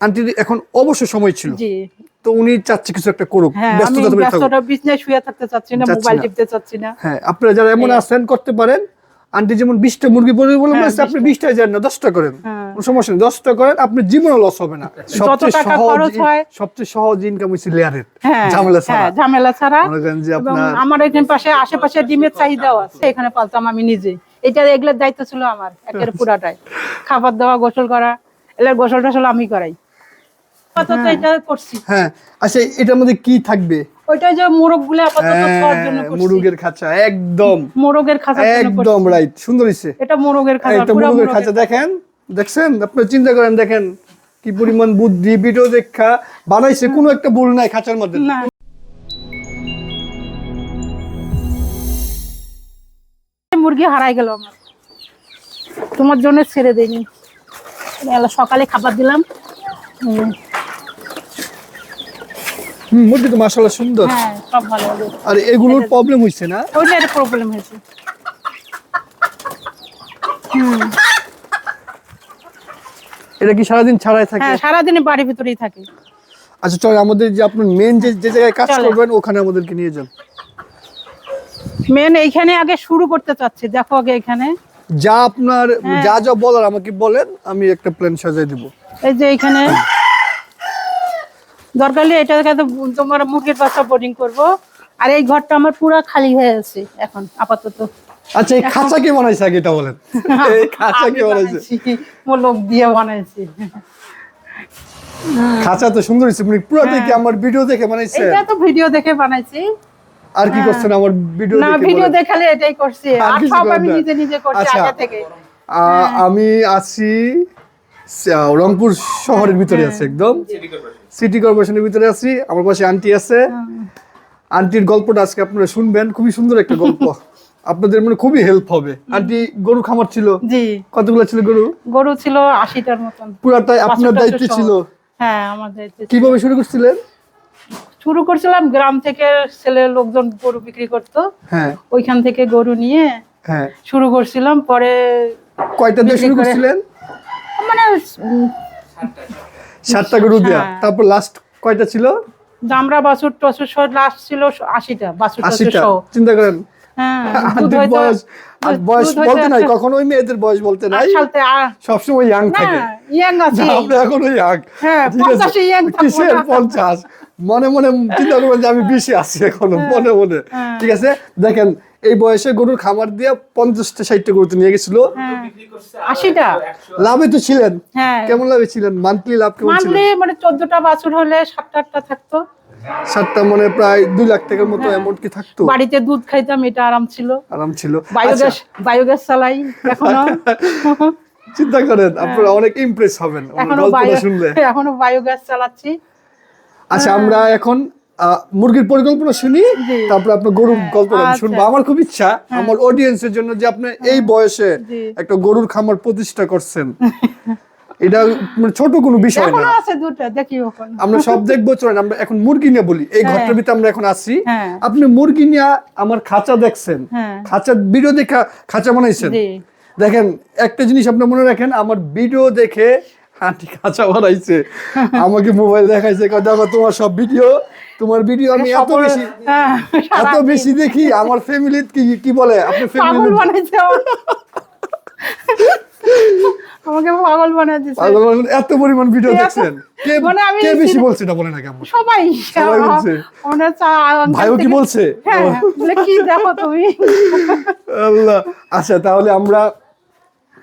আন্টির এখন অবশ্য সময় ছিল। তো উনি চাচ্ছে কিছু একটা করুক হ্যাঁ ব্যস্ততা বিজনেস শুয়ে থাকতে চাচ্ছি না মোবাইল। টিপতে চাচ্ছি না। হ্যাঁ আপনারা যারা এমন আছেন করতে পারেন। আন্টি যেমন বিশটা মুরগি পরে বলে হ্যাঁ, আপনি বিশটায় যান না দশটা করেন। হ্যাঁ। কোনো সমস্যা নেই দশটা করেন আপনার জীবনে লস হবে না। সবচেয়ে সহজ সবচেয়ে সহজ ইনকাম হচ্ছে লেয়ারের হ্যাঁ ঝামেলা ছাড়া। হ্যাঁ ঝামেলা ছাড়া। যে আপনার আমার এখানে পাশে আশেপাশে ডিমের চাহিদাও আছে এখানে পালতাম আমি নিজে। এটা এগুলোর দায়িত্ব ছিল আমার একের পুরাটাই। খাবার দেওয়া গোসল করা এগুলোর গোসল টোসল আমি করাই। আপাতত এটা করছি। হ্যাঁ আচ্ছা এটার মধ্যে কি থাকবে? ওইটা যে মোরগগুলো আপাতত খাওয়ার জন্য হ্যাঁ, করছি। মুরগের খাঁচা একদম। মোরগের করছি। একদম রাইট সুন্দর হইছে। এটা মোরগের খাঁচা পুরো মুরগের খাঁচা দেখেন দেখছেন? আপনি চিন্তা করেন দেখেন কি পরিমাণ বুদ্ধি ভিডিও দেখা বানাইছে কোনো একটা ভুল নাই খাঁচার মধ্যে। না। মুরগি হারাই গেল আমার। তোমার জন্য ছেড়ে দেয়নি সকালে খাবার দিলাম। মুরগি তো মাশাআল্লাহ সুন্দর। হ্যাঁ সব ভালো আর এগুলোর প্রবলেম হইছে না? প্রবলেম হয়েছে। হুম। এটা কি সারাদিন ছাড়াই থাকে? হ্যাঁ সারাদিনে বাড়ির ভিতরেই থাকে। আচ্ছা চল আমাদের যে আপনার মেন যে যে জায়গায় কাজ করবেন ওখানে আমাদেরকে নিয়ে যান। মেন এইখানে আগে শুরু করতে চাচ্ছি। দেখো আগে এখানে। যা আপনার হ্যাঁ। যা যা বলার আমাকে বলেন আমি একটা প্ল্যান সাজাই দিব। এই যে এইখানে দরকার হলে এটাকে তো তোমার মুরগির বাচ্চা বোর্ডিং করব। আর এই ঘরটা আমার পুরো খালি হয়ে আছে এখন আপাতত। আচ্ছা এই খাঁচা কে বানাইছে আগে এটা বলেন? এই খাঁচা কে বানাইছে? বানাইছি, লোক দিয়ে বানাইছি। খাঁচা তো সুন্দর হয়েছে মানে পুরোটাই কি আমার ভিডিও দেখে বানাইছে। এটা তো ভিডিও দেখে বানাইছি। আর কি করছেন আমার ভিডিও না ভিডিও দেখালে এটাই করছি। আর সব আমি নিজে নিজে করছি আচ্ছা। আগে থেকে। আহ, আমি আছি রংপুর শহরের ভিতরে হ্যাঁ। আছে একদম। সিটি কর্পোরেশনের ভিতরে আছি আমার পাশে আন্টি আছে। আন্টির গল্পটা আজকে আপনারা শুনবেন খুবই সুন্দর একটা গল্প। আপনাদের মানে খুবই হেল্প হবে। আন্টি গরু খামার ছিল? জি। কতগুলো ছিল গরু? গরু ছিল আশিটার মতন। পুরাটাই আপনার দায়িত্ব ছিল? হ্যাঁ আমার দায়িত্ব। কীভাবে শুরু করছিলেন? শুরু করছিলাম গ্রাম থেকে ছেলে লোকজন গরু বিক্রি করতো। হ্যাঁ। ওইখান থেকে গরু নিয়ে হ্যাঁ। শুরু করছিলাম। পরে কয়টা দিয়ে শুরু করে- করছিলেন? মানে সাতটা গরু দেয়া। হ্যাঁ। তারপর লাস্ট কয়টা ছিল? দামরা বাছুর টসুর সহ লাস্ট ছিল আশিটা বাছুর টসুর আশিটা? সহ। চিন্তা করেন। হ্যাঁ বয়স বয়স বলতে নাই একটা- ওই মেয়েদের বয়স বলতে নাই। সবসময় ইয়াং না থাকে। ইয়াং আছে। আপনি এখন ওই ইয়াং হ্যাঁ? পঞ্চাশে কিসের মনে মনে চিন্তা করবেন যে আমি বেশি আছি এখনও মনে মনে। ঠিক আছে? দেখেন এই বয়সে গরুর খামার দিয়ে পঞ্চাশটা ষাটটা গরুতে নিয়ে গেছিল। হ্যাঁ। আশিটা? লাভে তো ছিলেন। হ্যাঁ। কেমন লাভে ছিলেন? মান্থলি লাভ কেমন ছিল? মানে চোদ্দটা বাছুর হলে সাতটা আটটা থাকতো। সাতটা মানে প্রায় দুই লাখ টাকার মতো হ্যাঁ। অ্যামাউন্ট কি থাকতো? বাড়িতে দুধ খাইতাম এটা আরাম ছিল। আরাম ছিল। বায়োগ্যাস আচ্ছা, বায়োগ্যাস চালাই এখনও। চিন্তা করেন আপনারা অনেক ইমপ্রেস হবেন। হ্যাঁ। এখনও বায়োগ্যাস চালাচ্ছি। আচ্ছা আমরা এখন মুরগির পরিকল্পনা শুনি। তারপর আপনার গরুর গল্পটা আমি আচ্ছা। শুনব। আমার খুব ইচ্ছা আমার অডিয়েন্সের জন্য যে আপনি এই বয়সে একটা গরুর খামার প্রতিষ্ঠা করছেন। এটা মানে ছোট কোনো বিষয় না। আমরা সব দেখব চলেন আমরা এখন মুরগি নিয়ে বলি। এই হ্যাঁ। ঘরটার ভিতরে আমরা এখন হ্যাঁ। আপনি মুরগি নিয়ে আমার খাঁচা দেখছেন। হ্যাঁ। খাঁচা ভিডিও দেখে খাঁচা বানাইছেন। দেখেন একটা জিনিস আপনি মনে রাখেন আমার ভিডিও দেখে হাঁটি খাঁচা বানাইছে। আমাকে মোবাইল দেখাইছে দেখো তোমার সব ভিডিও তোমার ভিডিও আমি এত বেশি হ্যাঁ, এত বেশি দেখি আমার ফ্যামিলি কি কি বলে? আপনি ফ্যামিলি বানাইছে। আমাকে পাগল দিছে এত পরিমাণ ভিডিও দেখছেন। কে মানে আমি কে বেশি বলছে এটা বলে না কেমন সবাই। সবাই বলছে। হচ্ছে আ- ভাইও কি বলছে? হ্যাঁ বলে কি দেখো তুমি? আল্লাহ। আচ্ছা তাহলে আমরা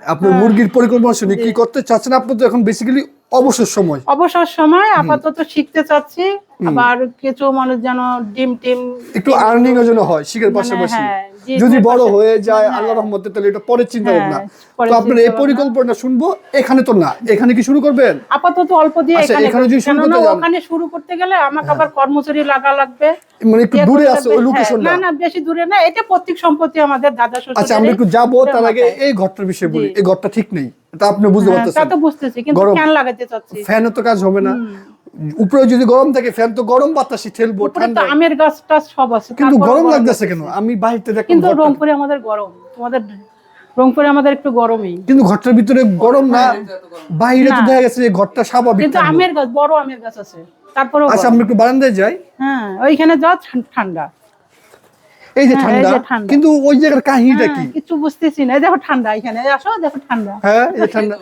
আপনার হ্যাঁ। মুরগির পরিকল্পনা শুনি। কি করতে চাচ্ছেন? আপনি তো এখন বেসিক্যালি অবসর সময়। অবসর সময় আপাতত শিখতে চাচ্ছি। আবার কিছু মানুষ যেন ডিম টিম একটু আর্নিং ও যেন হয় শিখের পাশাপাশি। হ্যাঁ, যদি বড় হয়ে যায় হ্যাঁ। আল্লাহ রহমতে তাহলে এটা পরের চিন্তা হ্যাঁ, ভাবনা তো আপনার এই পরিকল্পনা শুনব এখানে তো না। এখানে কি শুরু করবেন? আপাতত অল্প দিয়ে আচ্ছা, এখানে যদি শুরু করতে যান- ওখানে শুরু করতে গেলে আমাকে আবার কর্মচারী লাগা লাগবে। মানে একটু ইয়ে দূরে আছে ওই। হ্যাঁ, না না বেশি দূরে না এটা প্রত্যেক সম্পত্তি আমাদের দাদা শ্বশুর আচ্ছা আমরা একটু যাব তার আগে এই ঘরটার বিষয়ে বলি। এই ঘরটা ঠিক নেই তা আপনি বুঝতে হ্যাঁ, তা তো বুঝতেছি কিন্তু ফ্যান লাগাতে চাচ্ছি। ফ্যানও তো কাজ হবে না। উপরে যদি গরম থাকে ফ্যান তো গরম বাতাসে ঠেলবো ঠান্ডা। আমের গাছ টাছ সব আছে কিন্তু গরম লাগতেছে কেন? আমি বাড়িতে দেখি কিন্তু রংপুরে আমাদের গরম। তোমাদের রংপুরে আমাদের একটু গরমই। কিন্তু ঘরটার ভিতরে গরম না বাইরে তো দেখা গেছে যে ঘরটা স্বাভাবিক কিন্তু আমের গাছ বড় আমের গাছ আছে। তারপরেও আচ্ছা আমরা একটু বারান্দায় যাই। হ্যাঁ ওইখানে যাও ঠান- ঠান্ডা। এই যে হ্যাঁ, ঠান্ডা ঠান্ডা। কিন্তু ওই জায়গার কাহিনীটা কি? হ্যাঁ, কিছু বুঝতেছি না। দেখো ঠান্ডা এখানে আসো দেখো ঠান্ডা। হ্যাঁ এই ঠান্ডা।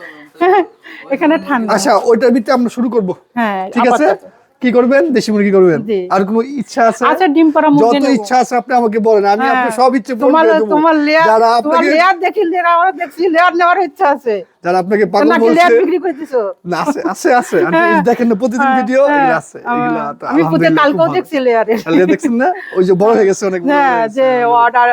এখানে ঠান্ডা। আচ্ছা ওইটার ভিতরে আমরা শুরু করব। হ্যাঁ ঠিক আছে। কি করবেন? দেশি মুরগি করবেন? আর কোনো ইচ্ছা আছে? আচ্ছা ডিম পাড়া মুরগি যত ইচ্ছা আছে আপনি আমাকে বলেন। আমি হ্যাঁ, আপনার সব ইচ্ছে পূরণ করে দেবো। তোমার লেয়ার যারা তোমার আপনাকে লেয়ার দেখি লেয়ার আমরা দেখছি লেয়ার নেওয়ার ইচ্ছা আছে। যারা আপনাকে পাগল বলছে লেয়ার বিক্রি করতেছো? না আছে আছে আছে। আপনি হ্যাঁ, দেখেন না প্রতিদিন ভিডিও হ্যাঁ, এগুলো আছে এগুলা আমি প্রতি কালকেও দেখছি লেয়ারের। তাহলে দেখছেন না? ওই যে বড় হয়ে গেছে অনেক বড় হ্যাঁ যে অর্ডার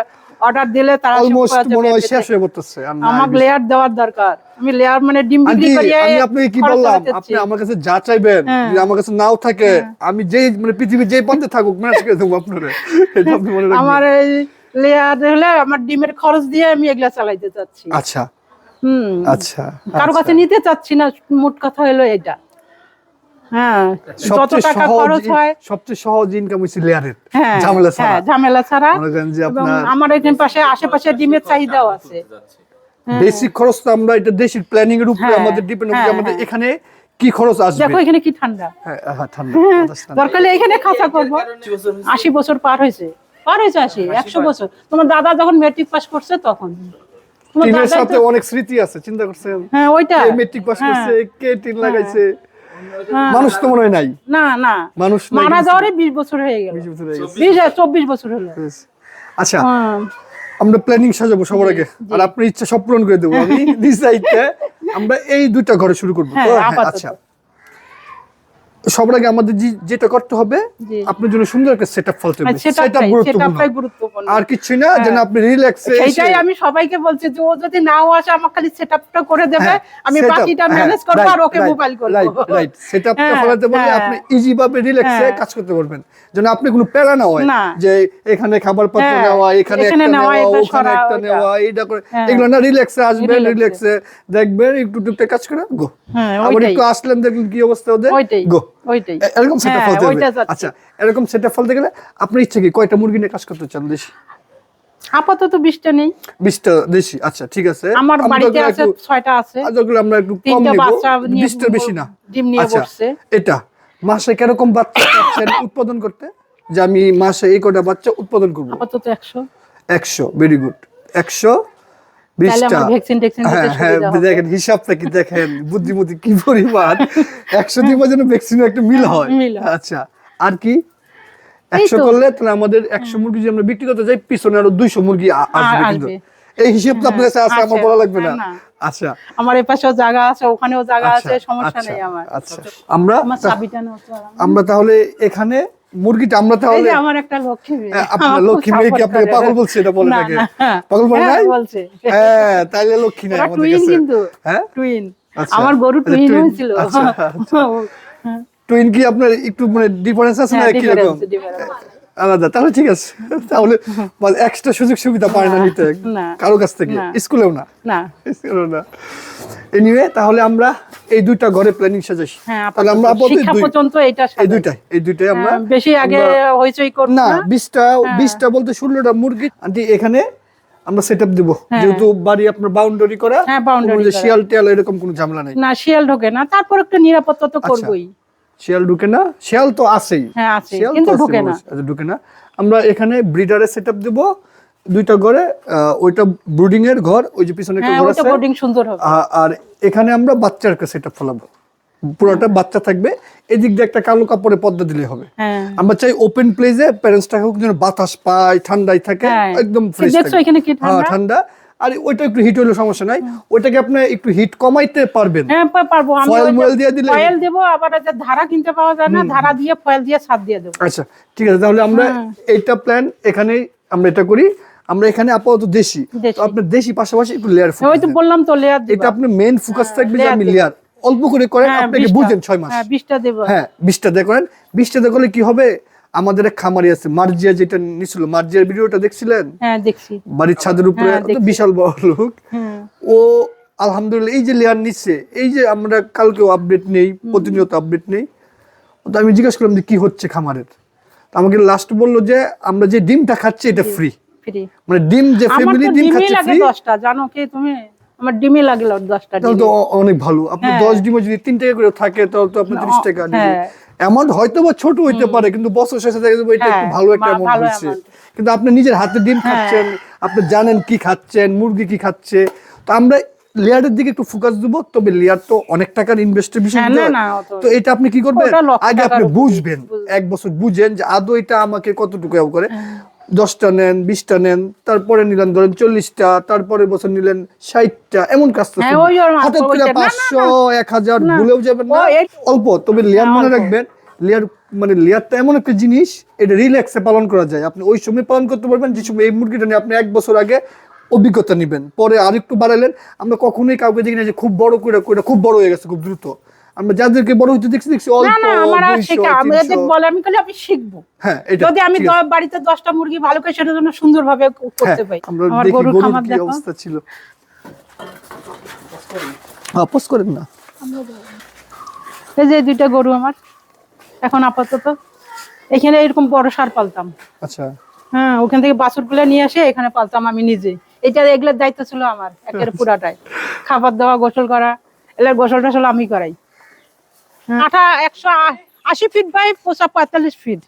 অর্ডার দিলে তারা অলমোস্ট মনে হয় শেষ হয়ে পড়তেছে। বেশি। লেয়ার দেওয়ার দরকার। আমি লেয়ার মানে ডিম বিক্রি করিয়ে আমি আপনাকে কি বললাম? আপনি আমার কাছে যা চাইবেন হ্যাঁ। যদি আমার কাছে নাও থাকে আমি যেই মানে পৃথিবীর যেই প্রান্তে থাকুক ম্যানেজ করে দেবো আপনারে। এটা আপনি মনে রাখবেন। আমার এই লেয়ার হলে আমার ডিমের খরচ দিয়ে আমি এগুলা চালাইতে চাচ্ছি। আচ্ছা। হুম। আচ্ছা কারও কাছে নিতে চাচ্ছি না মোট কথা হলো এটা। হ্যাঁ যত টাকা খরচ হয়। সবচেয়ে সহজ ইনকাম হচ্ছে লেয়ারের হ্যাঁ ঝামেলা হ্যাঁ ছাড়া ঝামেলা ছাড়া। করেন যে এবং আপনার আমার এখানে পাশে আশেপাশে ডিমের চাহিদাও আছে। হ্যাঁ। বেসিক খরচ তো আমরা এটা দেশের প্ল্যানিং এর উপরে হ্যাঁ, আমাদের ডিপেন্ড হ্যাঁ, আমাদের হ্যাঁ। এখানে কি খরচ আসবে। দেখো এখানে কি ঠান্ডা। হ্যাঁ হ্যাঁ, ঠান্ডা দরকার হলে এখানে খাঁচা করব। আশি বছর পার হয়েছে। পার হয়েছে আশি একশো বছর। তোমার দাদা যখন মেট্রিক পাস করছে তখন। টিনের সাথে অনেক স্মৃতি আছে চিন্তা করছেন? হ্যাঁ ওইটা। মেট্রিক পাস হ্যাঁ। করছে কে টিন লাগাইছে? হ্যাঁ। মানুষ তো মনে হয় নাই। না না। মানুষ মারা যাওয়ারে বিশ বছর হয়ে গেল। বিশ বছর হয়ে গেছে। বিশ চব্বিশ বছর হলো। আচ্ছা হ্যাঁ। আমরা প্ল্যানিং সাজাবো সবার আগে। আর আপনার ইচ্ছা সব পূরণ করে দেবো। আমি নিজ দায়িত্বে আমরা এই দুইটা ঘরে শুরু করব। হ্যাঁ? হ্যাঁ। আচ্ছা। সবার আগে আমাদের যে- যেটা করতে হবে আপনার জন্য সুন্দর একটা সেটআপ ফলতে হবে। সেটাই সেটআপ গুরুত্বপূর্ণ। আর কিছু না যেন আপনি রিল্যাক্সে সেইটাই আমি সবাইকে বলছি যে ও যদি নাও আসে আমার খালি সেটআপটা করে দেবে। হ্যাঁ, আমি বাকিটা ম্যানেজ করব আর ওকে মোবাইল করব। রাইট রাইট সেটআপটা হ্যাঁ, ফলাতে পারলে হ্যাঁ। আপনি ইজি ভাবে রিল্যাক্সে হ্যাঁ। কাজ করতে পারবেন। যেন আপনি কোনো প্যারা না হয় যে এখানে খাবার পাত্র হ্যাঁ, নেওয়া এখানে একটা নেওয়া, ওখানে একটা। নেওয়া এইটা করে হ্যাঁ। এগুলো না রিল্যাক্সে আসবেন। রিল্যাক্সে দেখবেন একটু টুকটাক কাজ করে গো। হ্যাঁ, আবার একটু আসলেন দেখলেন কি অবস্থা ওদের ওইটাই। গো। হ্যাঁ, আচ্ছা এরকম গেলে ইচ্ছে কি? কয়টা মুরগি নিয়ে কাজ করতে চান দেশি? আপাতত বিশটা নেই। বিশটা দেশি? আচ্ছা ঠিক আছে। আমার বাড়িতে আছে ছয়টা আছে। আমরা একটু কম নিব বিশটা বেশি না। ডিম নিয়ে আচ্ছা, বসছে এটা। মাসে কীরকম বাচ্চা পাচ্ছেন উৎপাদন করতে? যে আমি মাসে এই কটা বাচ্চা উৎপাদন করব? আপাতত 100 100 ভেরি গুড 100 দেখেন হিসাবটা কি দেখেন বুদ্ধিমতি কি পরিমাণ। একশো দিবার জন্য ভ্যাকসিন একটা মিল হয় আচ্ছা আর কি? একশো করলে তাহলে আমাদের একশো মুরগি আমরা বিক্রি করতে যাই পিছনে আরও দুইশো মুরগি আসবে কিন্তু। এই হিসেব তো আপনার কাছে আছে আমার বলা লাগবে না। আচ্ছা। আমার এই পাশেও জায়গা আছে ওখানেও জায়গা আচ্ছা, আছে সমস্যা আচ্ছা, নেই আমার। আচ্ছা। আমরা তাহলে এখানে মুরগিটা আমরা তাহলে আমার একটা লক্ষ্মী মেয়ে। হ্যাঁ, আপনার লক্ষ্মী মেয়ে কি আপনাকে পাগল বলছে এটা বলে থাকে হ্যাঁ। পাগল বলে হ্যাঁ, নাই? বলছে। হ্যাঁ তাইলে লক্ষ্মী নাই আমাদের কাছে। কিন্তু। হ্যাঁ? টুইন আচ্ছা। আমার গরু আচ্ছা, টুইন হয়েছিল। আচ্ছা, হ্যাঁ, টুইন কি আপনার একটু মানে ডিফারেন্স আছে না হ্যাঁ, কি রকম। আলাদা তাহলে ঠিক আছে। তাহলে এক্সট্রা সুযোগ সুবিধা পায় না নিতে। কারও কাছ থেকে। স্কুলেও না। না। স্কুলেও না। এনিওয়ে তাহলে আমরা এই দুইটা ঘরে প্ল্যানিং সাজাইছি হ্যাঁ তাহলে আমরা শিক্ষা পর্যন্ত এটা এই দুইটাই এই দুইটাই আমরা হ্যাঁ, বেশি আগে হইচই করব না না। বিশটা বিশটা বলতে ষোলোটা মুরগি। আন্টি এখানে আমরা সেট আপ দেবো যেহেতু বাড়ি আপনার বাউন্ডারি করা হ্যাঁ, করা। শিয়াল টিয়াল এরকম কোনো ঝামেলা নেই। না শিয়াল ঢোকে না তারপর একটু নিরাপত্তা তো করবোই। শিয়াল ঢুকে না? শিয়াল তো আছেই। হ্যাঁ শিয়াল তো ঢোকে না। আচ্ছা, ঢুকে না। আমরা এখানে ব্রিডারের সেট আপ দেবো। দুইটা ঘরে ওইটা ব্রুডিং এর ঘর ওই যে পিছনে একটা হ্যাঁ ঘর আছে। বোর্ডিং সুন্দর হবে। আর এখানে আমরা বাচ্চার সেট আপ ফলাবো। পুরোটা বাচ্চা থাকবে। এদিক দিয়ে একটা কালো কাপড়ে পর্দা দিলে হবে। হ্যাঁ। আমরা চাই ওপেন প্লেসে প্যারেন্টসটা হোক যেন বাতাস পায় ঠান্ডায় থাকে। একদম ফ্রেশ দেখছ এখানে কি হ্যাঁ ঠান্ডা? আর ওইটা একটু হিট হলে সমস্যা নাই। ওইটাকে আপনি একটু হিট কমাইতে পারবেন। হ্যাঁ পারব। আমি যে moil দিয়ে দিলে- foil দেবো আবার যে ধারা কিনতে পাওয়া যায় না ধারা দিয়ে ফয়েল দিয়ে ছাদ দিয়ে দেবো। আচ্ছা ঠিক আছে তাহলে আমরা এইটা প্ল্যান এখানেই আমরা এটা করি। আমরা এখানে আপাতত দেশি। তো আপনার দেশি পাশাপাশি একটু লেয়ার ওই তো বললাম তো লেয়ার এটা আপনি মেইন ফোকাস থাকবে যে আমি লেয়ার অল্প করে করেন হ্যাঁ আপনাকে বুঝেন ছয় মাস। হ্যাঁ বিশটা দেবো। হ্যাঁ বিশটা দিয়ে করেন। বিশটা দিয়ে করলে কি হবে? আমাদের এক খামারি আছে মার্জিয়া যেটা নিছিল মার্জিয়ার ভিডিওটা দেখছিলেন? হ্যাঁ দেখছি। বাড়ির ছাদের উপরে হ্যাঁ, বিশাল বড় লোক। ও আলহামদুলিল্লাহ এই যে লেয়ার নিচ্ছে এই যে আমরা কালকেও আপডেট নেই প্রতিনিয়ত আপডেট নেই। তো আমি জিজ্ঞেস করলাম যে কি হচ্ছে খামারের? তো আমাকে লাস্ট বলল যে আমরা যে ডিমটা খাচ্ছি এটা ফ্রি মানে ডিম যে ফ্যামিলি ডিম খাচ্ছে ফ্রি জানো কি তুমি? আমার ডিমই লাগে দশটা তাহলে তো অনেক ভালো আপনি হ্যাঁ। দশ ডিমে যদি তিন টাকা করে থাকে তাহলে তো তিরিশ টাকা। অ্যামাউন্ট হয়তো বা ছোট হইতে পারে কিন্তু বছর শেষে দেখা যাবে এটা একটু হ্যাঁ, ভালো একটা অ্যামাউন্ট কিন্তু আপনি নিজের হাতে ডিম হ্যাঁ। খাচ্ছেন আপনি জানেন কি খাচ্ছেন মুরগি কি খাচ্ছে তো আমরা লেয়ারের দিকে একটু ফোকাস দেবো তবে লেয়ার তো অনেক টাকার ইনভেস্টের বিষয় কিন্তু না, না, অত- তো এটা আপনি কি করবেন আগে আপনি বুঝবেন। এক বছর বুঝেন যে আদৌ এটা আমাকে কতটুকু করে। দশটা নেন বিশটা নেন তারপরে নিলেন ধরেন চল্লিশটা তারপরে বছর নিলেন ষাটটা এমন কাজ হ্যাঁ, হঠাৎ করে না। পাঁচশো এক হাজার ভুলেও যাবেন না। অল্প তবে লেয়ার হ্যাঁ, মনে রাখবেন লেয়ার মানে লেয়ারটা এমন একটা জিনিস এটা রিল্যাক্সে পালন করা যায়। আপনি ওই সময় পালন করতে পারবেন যে সময় এই মুরগিটা নিয়ে আপনি এক বছর আগে অভিজ্ঞতা নেবেন। পরে আরেকটু বাড়ালেন আমরা কখনোই কাউকে দেখি না যে খুব বড় করে খুব বড় হয়ে গেছে খুব দ্রুত। আমরা যাদেরকে বড় হইতে দেখছি দেখছি অল্প না আমার আর শেখা আমি 300 এদের বলে আমি আমি শিখব। হ্যাঁ এটা যদি আমি বাড়িতে দশটা মুরগি ভালো করে সেটার জন্য সুন্দরভাবে হ্যাঁ, করতে পারি। আমরা গরুর খামার দেখো। অবস্থা ছিল। করেন না। এই যে দুইটা গরু আমার। এখন আপাতত এখানে এরকম বড় সার পালতাম। আচ্ছা। হ্যাঁ ওখান থেকে বাছুরগুলো নিয়ে আসে এখানে পালতাম আমি নিজে। এটা এগুলোর দায়িত্ব ছিল আমার একের আচ্ছা। পুরাটাই। খাবার দেওয়া গোসল করা এগুলোর গোসল টোসল আমি করাই। আঠা একশো আশি ফিট বাই পঁয়তাল্লিশ ফিট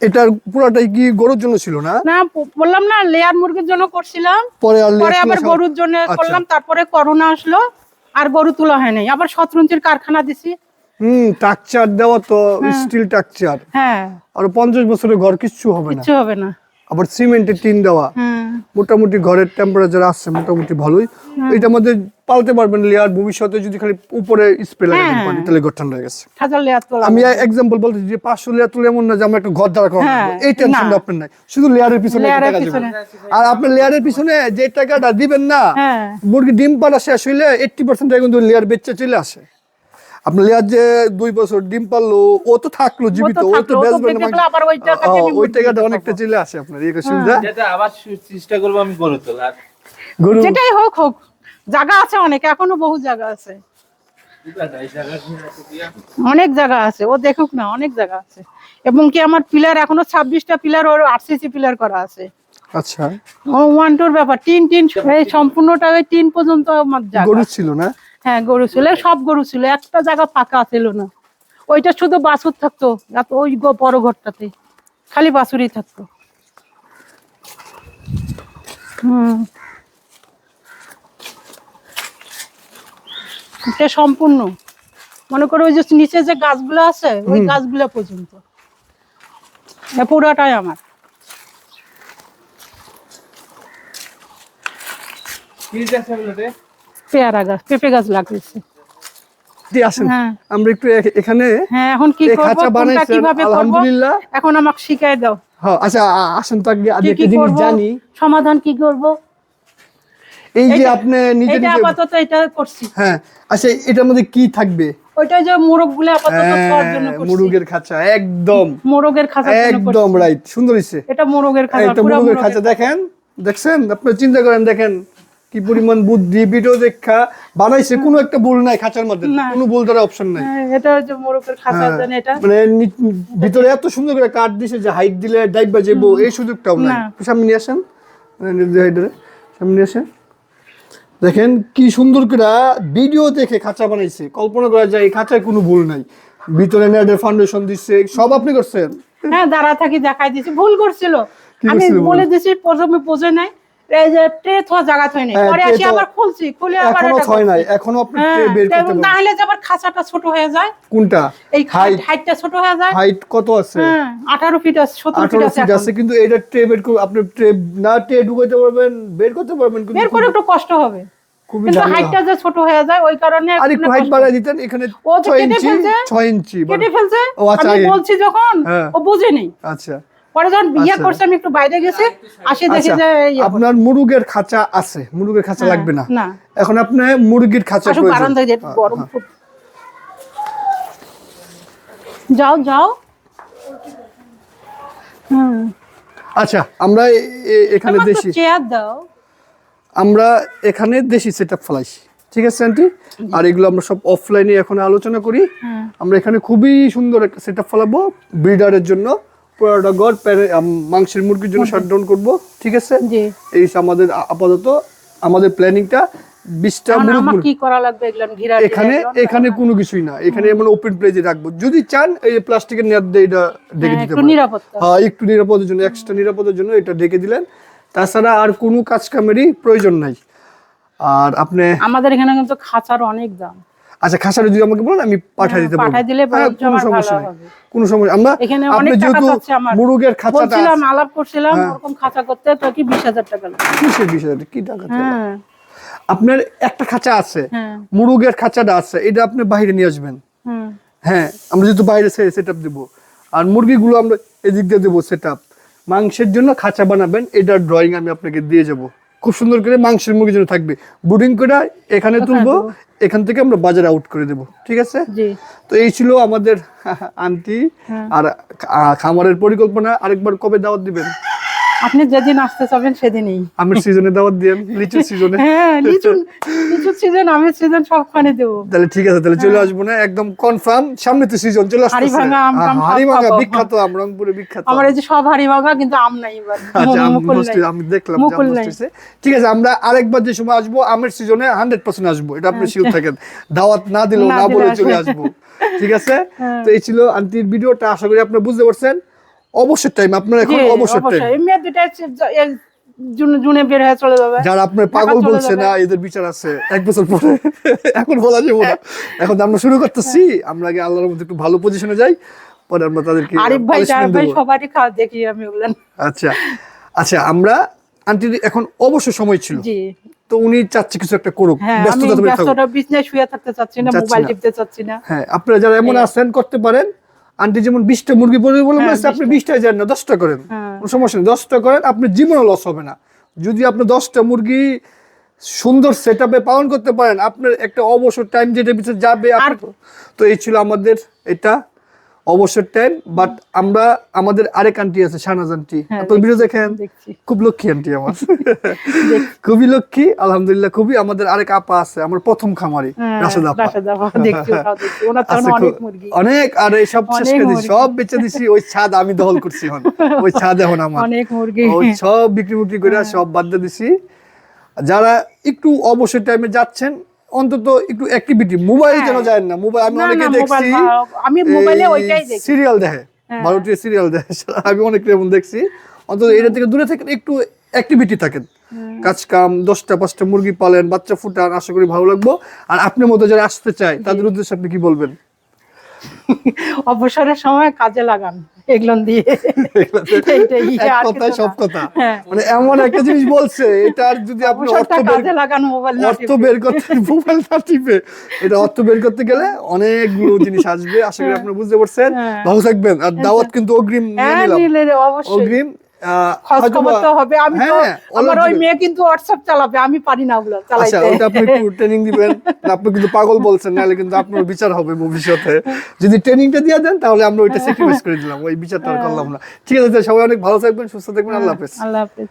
এটার পুরাটাই কি গরুর জন্য ছিল না? না বললাম না লেয়ার মুরগির জন্য করছিলাম। পরে পরে আবার গরুর জন্য আচ্ছা। করলাম তারপরে করোনা আসলো আর গরু তোলা হয় নাই। আবার শতরঞ্চির কারখানা দিছি। হুম টাকচার দেওয়া তো স্টিল টাকচার হ্যাঁ। আর পঞ্চাশ বছরের ঘর কিচ্ছু হবে না। কিচ্ছু হবে না। আবার সিমেন্টের টিন দেওয়া। হ্যাঁ। মোটামুটি ঘরের টেম্পারেচার আসছে মোটামুটি ভালোই। এটার মধ্যে পালতে পারবেন লেয়ার ভবিষ্যতে যদি খালি উপরে স্প্রে হ্যাঁ। পানি তাহলে ঘর ঠান্ডা হয়ে গেছে। হাজার লেয়ার তোলা আমি এক্সাম্পল বলতে যে পাঁচশো লেয়ার তুলে এমন না যে আমরা একটা ঘর দাঁড়া করাবো। হ্যাঁ, এই টেনশনটা না। আপনার নাই। শুধু লেয়ারের পিছনে টাকা। দেবেন। আর আপনার লেয়ারের পিছনে যে টাকাটা দিবেন না হ্যাঁ। মুরগি ডিম পাড়া শেষ হইলে এইটটি পার্সেন্ট টাকা কিন্তু লেয়ার বেচে চলে আসে। আপনার লেয়ার যে দুই বছর ডিম পারল ও তো থাকল জীবিত ও তো বেচবেন বেঁচে ওই টাকাটা অনেকটা। চলে আসে আপনার এই সুবিধা যেটা আবার চেষ্টা করব আমি গড়ে তোলার। যেটাই হোক হোক। জায়গা আছে অনেক এখনও বহু জায়গা আছে। অনেক জায়গা আছে ও দেখুক না অনেক জায়গা আছে। এবং কি আমার পিলার এখনও ছাব্বিশটা পিলার ওর আরসিসি পিলার করা আছে। আচ্ছা। ও ওয়ান টুর ব্যাপার টিন টিন সম্পূর্ণটা ওই টিন পর্যন্ত আমার জায়গা। গরু ছিল না? হ্যাঁ গরু ছিল সব গরু ছিল একটা জায়গা ফাঁকা ছিল না। ওইটা শুধু বাছুর থাকতো ওই বড় ঘরটাতে খালি বাছুরই থাকতো। হুম। এটা সম্পূর্ণ। মনে করো ওই যে নিচে যে গাছগুলো আছে ওই গাছগুলো পর্যন্ত। পুরাটাই আমার। পেয়ারা গাছ পেঁপে গাছ লাগিয়েছে। আসেন। হ্যাঁ। আমরা একটু এখানে হ্যাঁ এখন কি এই করব? খাঁচা কোনটা কীভাবে করব? এখন আমাকে শিখাই দাও। হ্যাঁ আচ্ছা আসেন তো আগে আগে কি জিনিস করব? জানি। সমাধান কি করব? এই যে আপনি নিজে এটা নিজে আপাতত এটা করছি। হ্যাঁ আচ্ছা এটার মধ্যে কি থাকবে? ওইটা যে মোরগগুলো আপাতত খাওয়ার জন্য হ্যাঁ, করছি। মুরগের খাঁচা একদম। মোরগের খাঁচা একদম রাইট সুন্দর হইছে। এটা মোরগের খাঁচা এটা মুরগের খাঁচা। দেখেন দেখছেন? আপনি চিন্তা করেন দেখেন কি পরিমাণ বুদ্ধি ভিডিও দেখা। বানাইছে কোনো একটা ভুল নাই খাঁচার মধ্যে। কোনো ভুল ধরার অপশন নাই। হ্যাঁ, এটা হচ্ছে মোরগের খাঁচা হ্যাঁ, জন্য এটা। মানে ভিতরে এত সুন্দর করে কাট দিছে যে হাইট দিলে ডাইব বাজেবো এই সুযোগটাও নাই। সামনে নিয়ে আসেন। হাইডারে সামনে আসেন। দেখেন কি সুন্দর করে ভিডিও দেখে খাঁচা বানাইছে। কল্পনা করা যায় এই খাঁচায় কোনো ভুল নাই। ভিতরে নেটের ফাউন্ডেশন দিচ্ছে সব আপনি করছেন? হ্যাঁ দাঁড়া থাকি দেখাই দিছি। ভুল করছিল। আমি? বলে দিছি প্রথমে বোঝে নাই। ট্রে থোয়া জায়গা থয় নাই। হ্যাঁ, পরে আসি আবার খুলছি খুলে আবার এখনও এটা নাই এখনও আপনি হ্যাঁ, বের করতে তাহলে যে আবার খাঁচাটা ছোট হয়ে যায় কোনটা? এই হাইটটা ছোট হয়ে যায়। হাইট কত আছে? হ্যাঁ আঠারো ফিট আছে সতেরো ফিট আঠারো আছে ফিট আছে কিন্তু এটা ট্রে বের করে আপনি ট্রে না ট্রে ঢুকাইতে পারবেন বের করতে পারবেন কিন্তু বের করে একটু কষ্ট হবে। খুবই কিন্তু ঝামেলা। হাইটটা যে ছোট হয়ে যায় ওই কারণে আর একটু একটু হাইট কষ্ট। দিতেন এখানে ও ছয় ইঞ্চি ফেলছে? ইঞ্চি কেটে ফেলছে? ও আচ্ছা, আমি বলছি যখন। ও বুঝেনি। আচ্ছা। পরে যখন বিয়ে আচ্ছা। করছে আমি একটু বাইরে গেছি আসে দেখি আচ্ছা যে ইয়ে আপনার মুরগের খাঁচা আছে। মুরগের খাঁচা লাগবে না। এখন আপনি মুরগির খাঁচা আসো প্রয়োজন। বারান্দায় যে গরম। যাও যাও। হুম। আচ্ছা আমরা এখানে দেশি। চেয়ার দাও। আমরা এখানে দেশি সেট আপ ফেলাইছি। ঠিক আছে আন্টি আর এগুলো আমরা সব অফলাইনে এখন আলোচনা করি। আমরা এখানে খুবই সুন্দর একটা সেট আপ ফেলাবো ব্রিডারের জন্য। মাংসের মুরগির জন্য শাটডাউন করব ঠিক আছে? জি। এই আমাদের আপাতত আমাদের প্ল্যানিংটা বিশটা কি করা লাগবে এখানে এখানে কোনো কিছুই না। এখানে ওপেন প্লেজে রাখব। যদি চান এই প্লাস্টিকের নেট দিয়ে এটা ঢেকে দিতে একটু পারেন। হ্যাঁ একটু নিরাপদের জন্য এক্সট্রা নিরাপদের জন্য এটা ঢেকে দিলেন। তাছাড়া আর কোনো কাজ কামেরই প্রয়োজন নাই। আর আপনি আমাদের এখানে কিন্তু খাঁচার অনেক দাম। আচ্ছা খাসারে যদি আমাকে বলেন আমি পাঠিয়ে দিতে পারব দিলে হ্যাঁ, কোনো সমস্যা নেই। কোনো সমস্যা আমরা আপনি যেহেতু খাঁচাটা বলছিলাম আলাপ করছিলাম ওরকম খাঁচা করতে তো কি বিশ হাজার টাকা কিসের কি টাকা হ্যাঁ। আপনার একটা খাঁচা আছে হ্যাঁ। মুরগের খাঁচাটা আছে এটা আপনি বাইরে নিয়ে আসবেন। হ্যাঁ আমরা যেহেতু বাইরে সেট আপ দেবো। আর মুরগিগুলো আমরা এদিক দিয়ে দেবো সেট আপ মাংসের জন্য খাঁচা বানাবেন এটার ড্রয়িং আমি আপনাকে দিয়ে যাব। খুব সুন্দর করে মাংসের মুরগির জন্য থাকবে। বুডিং করে এখানে তুলবো। এখান থেকে আমরা বাজারে আউট করে দেব ঠিক আছে? তো এই ছিল আমাদের আন্টি আর খামারের পরিকল্পনা আরেকবার কবে দাওয়াত দিবেন? আপনি যেদিন আসতে চাবেন সেদিনই। আমের সিজনে দাওয়াত দিয়েন লিচুর সিজনে। হ্যাঁ লিচু লিচু সিজন আমের সিজন সবখানে দেবো। তাহলে ঠিক আছে তাহলে চলে আসব না একদম কনফার্ম সামনে তো সিজন চলে আসছে হাড়িভাঙা আম সব হাড়িভাঙা বিখ্যাত আম রংপুরে বিখ্যাত আমার এই যে সব হাড়ি ভাঙা কিন্তু আম নাই এবার। আচ্ছা আম। আমি দেখলাম মুকুল নাই। ঠিক আছে আমরা আরেকবার যে সময় আসব আমের সিজনে হান্ড্রেড পার্সেন্ট আসব। এটা আপনি শিওর থাকেন। দাওয়াত না দিলেও না বলে চলে আসব। ঠিক আছে? হ্যাঁ। তো এই ছিল আন্টির ভিডিওটা আশা করি আপনারা বুঝতে পারছেন। অবশ্যর টাইম আপনার এখন অবসর টাইম দুটা জুনে জুনে বের হয়ে চলে যাবে। যারা আপনার পাগল বলছে না এদের বিচার আছে। এক বছর পরে এখন বলা যাবে না। এখন আমরা শুরু করতেছি। আমরা আগে আল্লাহর মধ্যে একটু ভালো পজিশনে যাই। পরে আমরা তাদেরকে আরিফ ভাই punishment ভাই সবারই খাওয়া দেখি আমি আচ্ছা। আচ্ছা আমরা আন্টির এখন অবশ্য সময় ছিল। জি। তো উনি চাচ্ছে কিছু একটা করুক। হ্যাঁ ব্যস্ততা থাকুক। ব্যস্ততা বিজনেস শুয়ে থাকতে চাচ্ছি না মোবাইল টিপতে চাচ্ছি না। হ্যাঁ আপনারা যারা এমন আছেন করতে পারেন। আন্টি যেমন বিশটা মুরগি পরে বলে হ্যাঁ, বলেছে আপনি বিশটা। যান না দশটা করেন হ্যাঁ। কোনো সমস্যা নেই দশটা করেন আপনি জীবনও লস হবে না। যদি আপনি দশটা মুরগি সুন্দর সেট পালন করতে পারেন আপনার একটা অবসর টাইম যেটা পিছনে যাবে আর তো এই ছিল আমাদের এটা। অবসর টাইম বাট আমরা আমাদের আরেক আন্টি আছে শাহনাজ আন্টি হ্যাঁ, আপনার ভিডিও দেখেন? খুব লক্ষ্মী আন্টি আমার। খুবই লক্ষ্মী আলহামদুলিল্লাহ খুবই আমাদের আরেক আপা আছে আমার প্রথম খামারি হ্যাঁ, রাশেদ আপা। অনেক আর এই সব শেষ করে দিছি সব বেচে দিছি ওই ছাদ আমি দখল করছি এখন। ওই ছাদ এখন আমার। অনেক মুরগি। ওই সব বিক্রি বিক্রি করে সব বাদ দিয়ে দিছি। যারা একটু অবসর টাইমে যাচ্ছেন অন্তত একটু অ্যাক্টিভিটি মোবাইল যেন যায় না মোবাইল আমি অনেকে দেখছি। আমি মোবাইলে ওইটাই দেখি। সিরিয়াল দেখে। হ্যাঁ। ভারতীয় সিরিয়াল দেখে। আমি অনেক এমন দেখছি। অন্তত এটা থেকে দূরে থাকেন একটু অ্যাক্টিভিটি থাকেন। কাজ কাম দশটা পাঁচটা মুরগি পালেন বাচ্চা ফুটান আশা করি ভালো লাগবো। আর আপনার মতো যারা আসতে চায় তাদের উদ্দেশ্যে আপনি কি বলবেন? অবসরের সময় কাজে লাগান এগুলো দিয়ে। কিছু সব কথা। হ্যাঁ। মানে এমন একটা জিনিস বলছে এটার যদি আপনি অর্থ বের কাজে লাগান মোবাইল অর্থ বের করতে মোবাইল না টিপে। এটা অর্থ বের করতে গেলে অনেকগুলো জিনিস আসবে আশা করি আপনি বুঝতে পারছেন। হ্যাঁ। ভালো থাকবেন। আর দাওয়াত কিন্তু অগ্রিম হ্যাঁ নিলাম। অগ্রিম হবে। আমি তো হ্যাঁ, আমার ওই মেয়ে কিন্তু হোয়াটসঅ্যাপ চালাবে আমি পারি না ওগুলো আচ্ছা ওটা আপনি একটু ট্রেনিং দিবেন। আপনি কিন্তু পাগল বলছেন নাহলে কিন্তু আপনার বিচার হবে ভবিষ্যতে। যদি ট্রেনিংটা দিয়ে দেন তাহলে আমরা ওইটা স্যাক্রিফাইস করে দিলাম। ওই বিচারটা করলাম না। ঠিক আছে সবাই অনেক ভালো থাকবেন সুস্থ থাকবেন। আল্লাহ হাফেজ। আল্লাহ হাফেজ।